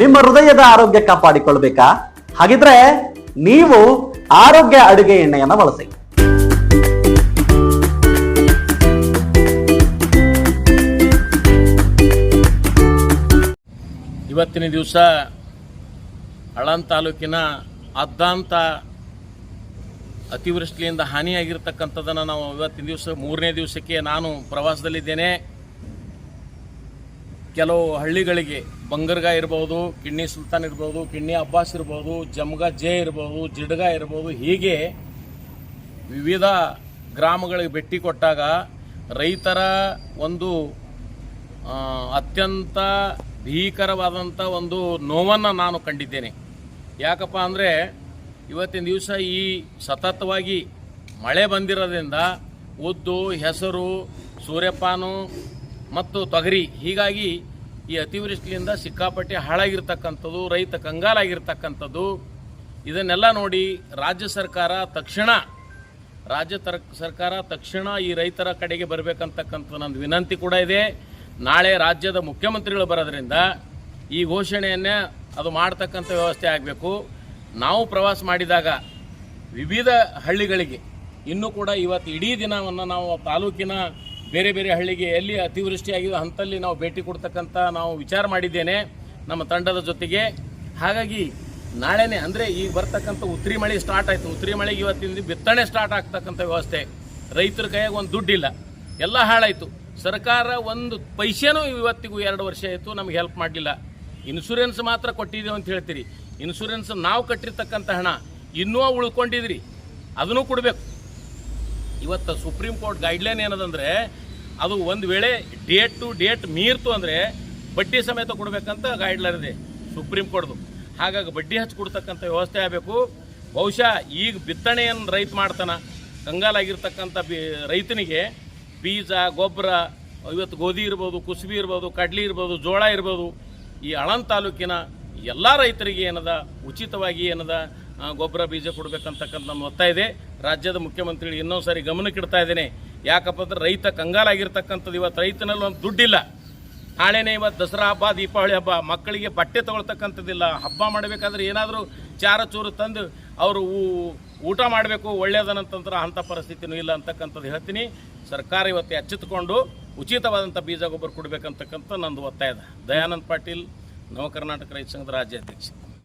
ನಿಮ್ಮ ಹೃದಯದ ಆರೋಗ್ಯ ಕಾಪಾಡಿಕೊಳ್ಬೇಕಾ? ಹಾಗಿದ್ರೆ ನೀವು ಆರೋಗ್ಯ ಅಡುಗೆ ಎಣ್ಣೆಯನ್ನ ಬಳಸಿ. ಇವತ್ತಿನ ದಿವಸ ಅಳಂ ತಾಲೂಕಿನ ಅದ್ದಾಂತ ಅತಿವೃಷ್ಟಿಯಿಂದ ಹಾನಿಯಾಗಿರ್ತಕ್ಕಂಥದ್ದನ್ನು ನಾವು ಇವತ್ತಿನ ದಿವಸ ಮೂರನೇ ದಿವಸಕ್ಕೆ ನಾನು ಪ್ರವಾಸದಲ್ಲಿದ್ದೇನೆ. ಕೆಲವು ಹಳ್ಳಿಗಳಿಗೆ ಬಂಗರ್ಗ ಇರ್ಬೋದು ಕಿಡ್ನಿ ಸುಲ್ತಾನ್ ಇರ್ಬೋದು, ಕಿಣ್ಣಿ ಅಬ್ಬಾಸ್ ಇರ್ಬೋದು, ಜಮ್ಗ ಜೆ ಇರ್ಬೋದು, ಜಿಡ್ಗ ಇರ್ಬೋದು, ಹೀಗೆ ವಿವಿಧ ಗ್ರಾಮಗಳಿಗೆ ಭೇಟಿ ಕೊಟ್ಟಾಗ ರೈತರ ಒಂದು ಅತ್ಯಂತ ಭೀಕರವಾದಂಥ ಒಂದು ನೋವನ್ನು ನಾನು ಕಂಡಿದ್ದೇನೆ. ಯಾಕಪ್ಪ ಅಂದರೆ ಇವತ್ತಿನ ದಿವಸ ಈ ಸತತವಾಗಿ ಮಳೆ ಬಂದಿರೋದ್ರಿಂದ ಉದ್ದು, ಹೆಸರು, ಸೂರ್ಯಪಾನು ಮತ್ತು ತೊಗರಿ. ಹೀಗಾಗಿ ಈ ಅತಿವೃಷ್ಟಿಯಿಂದ ಸಿಕ್ಕಾಪಟ್ಟೆ ಹಾಳಾಗಿರ್ತಕ್ಕಂಥದ್ದು, ರೈತ ಕಂಗಾಲಾಗಿರ್ತಕ್ಕಂಥದ್ದು. ಇದನ್ನೆಲ್ಲ ನೋಡಿ ರಾಜ್ಯ ಸರ್ಕಾರ ತಕ್ಷಣ, ರಾಜ್ಯ ತರ, ಸರ್ಕಾರ ತಕ್ಷಣ ಈ ರೈತರ ಕಡೆಗೆ ಬರಬೇಕಂತಕ್ಕಂಥ ನಂದು ವಿನಂತಿ ಕೂಡ ಇದೆ. ನಾಳೆ ರಾಜ್ಯದ ಮುಖ್ಯಮಂತ್ರಿಗಳು ಬರೋದ್ರಿಂದ ಈ ಘೋಷಣೆಯನ್ನೇ ಅದು ಮಾಡ್ತಕ್ಕಂಥ ವ್ಯವಸ್ಥೆ ಆಗಬೇಕು. ನಾವು ಪ್ರವಾಸ ಮಾಡಿದಾಗ ವಿವಿಧ ಹಳ್ಳಿಗಳಿಗೆ, ಇನ್ನೂ ಕೂಡ ಇವತ್ತು ಇಡೀ ದಿನವನ್ನು ನಾವು ತಾಲೂಕಿನ ಬೇರೆ ಬೇರೆ ಹಳ್ಳಿಗೆ ಎಲ್ಲಿ ಅತಿವೃಷ್ಟಿಯಾಗಿದೆ ಹಂತಲ್ಲಿ ನಾವು ಭೇಟಿ ಕೊಡ್ತಕ್ಕಂಥ ನಾವು ವಿಚಾರ ಮಾಡಿದ್ದೇನೆ ನಮ್ಮ ತಂಡದ ಜೊತೆಗೆ. ಹಾಗಾಗಿ ನಾಳೆನೇ ಅಂದರೆ ಈಗ ಬರ್ತಕ್ಕಂಥ ಉತ್ತರಿ ಮಳೆ ಸ್ಟಾರ್ಟ್ ಆಯಿತು. ಉತ್ತರಿ ಮಳೆಗೆ ಇವತ್ತಿನ ಬಿತ್ತನೆ ಸ್ಟಾರ್ಟ್ ಆಗ್ತಕ್ಕಂಥ ವ್ಯವಸ್ಥೆ. ರೈತರ ಕೈಯಾಗ ಒಂದು ದುಡ್ಡಿಲ್ಲ. ಎಲ್ಲ ಹಾಳಾಯಿತು. ಸರ್ಕಾರ ಒಂದು ಪೈಸೆನೂ ಇವತ್ತಿಗೂ ಎರಡು ವರ್ಷ ಆಯಿತು ನಮ್ಗೆ ಹೆಲ್ಪ್ ಮಾಡಲಿಲ್ಲ. ಇನ್ಶೂರೆನ್ಸ್ ಮಾತ್ರ ಕೊಟ್ಟಿದ್ದೇವೆ ಅಂತ ಹೇಳ್ತೀರಿ. ಇನ್ಶೂರೆನ್ಸ್ ನಾವು ಕಟ್ಟಿರ್ತಕ್ಕಂಥ ಹಣ ಇನ್ನೂ ಉಳ್ಕೊಂಡಿದ್ರಿ. ಅದನ್ನು ಕೊಡಬೇಕು. ಇವತ್ತು ಸುಪ್ರೀಂ ಕೋರ್ಟ್ ಗೈಡ್ಲೈನ್ ಏನದಂದ್ರೆ ಅದು ಒಂದು ವೇಳೆ ಡೇಟ್ ಟು ಡೇಟ್ ಮೀರ್ತು ಅಂದರೆ ಬಡ್ಡಿ ಸಮೇತ ಕೊಡಬೇಕಂತ ಗೈಡ್ಲೈನ್ ಇದೆ ಸುಪ್ರೀಂ ಕೋರ್ಟ್ದು ಹಾಗಾಗಿ ಬಡ್ಡಿ ಹಚ್ಚಿ ಕೊಡ್ತಕ್ಕಂಥ ವ್ಯವಸ್ಥೆ ಆಗಬೇಕು. ಬಹುಶಃ ಈಗ ಬಿತ್ತನೆಯನ್ನು ರೈತ ಮಾಡ್ತಾನ. ಕಂಗಾಲಾಗಿರ್ತಕ್ಕಂಥ ಬಿ, ರೈತನಿಗೆ ಬೀಜ, ಗೊಬ್ಬರ, ಇವತ್ತು ಗೋಧಿ ಇರ್ಬೋದು, ಕುಸುಬಿ ಇರ್ಬೋದು, ಕಡ್ಲಿ ಇರ್ಬೋದು, ಜೋಳ ಇರ್ಬೋದು, ಈ ಅಳನ್ ತಾಲೂಕಿನ ಎಲ್ಲ ರೈತರಿಗೆ ಏನದ? ಉಚಿತವಾಗಿ ಏನದ? ಗೊಬ್ಬರ, ಬೀಜ ಕೊಡಬೇಕಂತಕ್ಕಂಥ ನಮ್ಮ ಒತ್ತಾಯ ಇದೆ. ರಾಜ್ಯದ ಮುಖ್ಯಮಂತ್ರಿಗಳು ಇನ್ನೊಂದು ಸಾರಿ ಗಮನಕ್ಕಿಡ್ತಾ ಇದ್ದೇನೆ. ಯಾಕಪ್ಪ ಅಂದ್ರೆ ರೈತ ಕಂಗಾಲಾಗಿರ್ತಕ್ಕಂಥದ್ದು. ಇವತ್ತು ರೈತನಲ್ಲಿ ಒಂದು ದುಡ್ಡಿಲ್ಲ. ನಾಳೆನೇ ಇವತ್ತು ದಸರಾ ಹಬ್ಬ, ದೀಪಾವಳಿ ಹಬ್ಬ. ಮಕ್ಕಳಿಗೆ ಬಟ್ಟೆ ತಗೊಳ್ತಕ್ಕಂಥದ್ದಿಲ್ಲ. ಹಬ್ಬ ಮಾಡಬೇಕಾದ್ರೆ ಏನಾದರೂ ಚಾರ ಚೂರು ತಂದು ಅವರು ಊಟ ಮಾಡಬೇಕು ಒಳ್ಳೆಯದನಂತಂದ್ರೆ ಅಂಥ ಪರಿಸ್ಥಿತಿನೂ ಇಲ್ಲ ಅಂತಕ್ಕಂಥದ್ದು ಹೇಳ್ತೀನಿ. ಸರ್ಕಾರ ಇವತ್ತು ಎಚ್ಚೆತ್ತುಕೊಂಡು ಉಚಿತವಾದಂಥ ಬೀಜ ಗೊಬ್ಬರ ಕೊಡಬೇಕಂತಕ್ಕಂಥ ನಂದು ಒತ್ತಾಯ ಇದೆ. ದಯಾನಂದ್ ಪಾಟೀಲ್, ನವ ಕರ್ನಾಟಕ ರೈತ ಸಂಘದ ರಾಜ್ಯಾಧ್ಯಕ್ಷ.